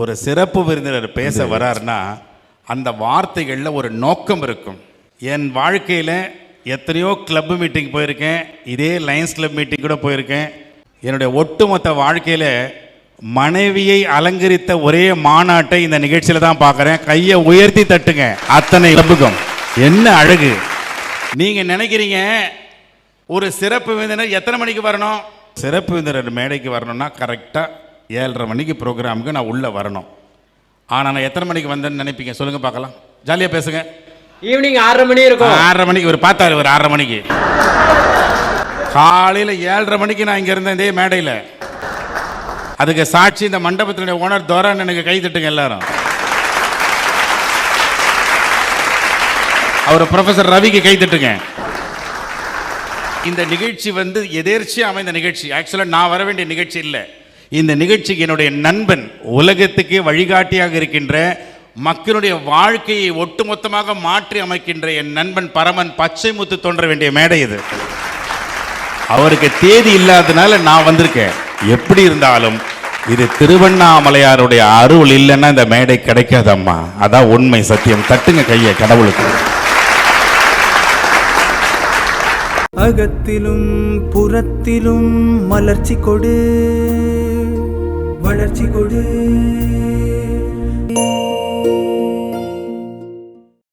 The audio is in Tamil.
ஒரு சிறப்பு விருந்தினர் பேச வராருன்னா அந்த வார்த்தைகளில் ஒரு நோக்கம் இருக்கும். என் வாழ்க்கையில் எத்தனையோ கிளப் மீட்டிங் போயிருக்கேன். இதே லயன்ஸ் கிளப் மீட்டிங் கூட போயிருக்கேன். என்னுடைய ஒட்டுமொத்த வாழ்க்கையில் மனைவியை அலங்கரித்த ஒரே மாநாட்டை இந்த நிகழ்ச்சியில் தான் பார்க்குறேன். கையை உயர்த்தி தட்டுங்க. அத்தனை கிளப்புக்கும் என்ன அழகு. நீங்கள் நினைக்கிறீங்க ஒரு சிறப்பு விருந்தினர் எத்தனை மணிக்கு வரணும்? சிறப்பு விருந்தினர் மேடைக்கு வரணும்னா கரெக்டாக ஏழரை மணிக்கு ப்ரோக்ராமுக்கு நான் உள்ளே வரணும். ஆனால் நான் எத்தனை மணிக்கு வந்தேன்னு நினைப்பீங்க? சொல்லுங்கள் பார்க்கலாம். ஜாலியாக பேசுங்க. ஈவினிங் ஆறரை மணி இருக்கும். ஆறரை மணிக்கு ஒரு பார்த்தாரு ஒரு ஆறரை மணிக்கு. காலையில் ஏழரை மணிக்கு நான் இங்கே இருந்தேன் இதே மேடையில். அதுக்கு சாட்சி இந்த மண்டபத்தினுடைய ஓனர் தோரான் எனக்கு கை தட்டுங்க எல்லாரும். அவர் ப்ரொஃபசர் ரவிக்கு கை தட்டுங்க. இந்த நிகழ்ச்சி வந்து எதேர்ச்சியாக அமைந்த நிகழ்ச்சி. ஆக்சுவலாக நான் வர வேண்டிய நிகழ்ச்சி இல்லை. இந்த நிகழ்ச்சிக்கு என்னுடைய நண்பன் உலகத்துக்கே வழிகாட்டியாக இருக்கின்ற மக்களுடைய வாழ்க்கையை ஒட்டுமொத்தமாக மாற்றி அமைக்கின்ற என் நண்பன் பரமன் பச்சை முத்து தோன்ற வேண்டிய மேடை இது. அவருக்கு தேதி இல்லாதனால நான் வந்திருக்கேன். எப்படி இருந்தாலும் இது திருவண்ணாமலையாருடைய அருள் இல்லைன்னா இந்த மேடை கிடைக்காதம்மா. அதான் உண்மை சத்தியம். தட்டுங்க கையை கடவுளுக்கு. அகத்திலும் புறத்திலும் மலர்ச்சி கொடு. வளர்ச்சி கொடு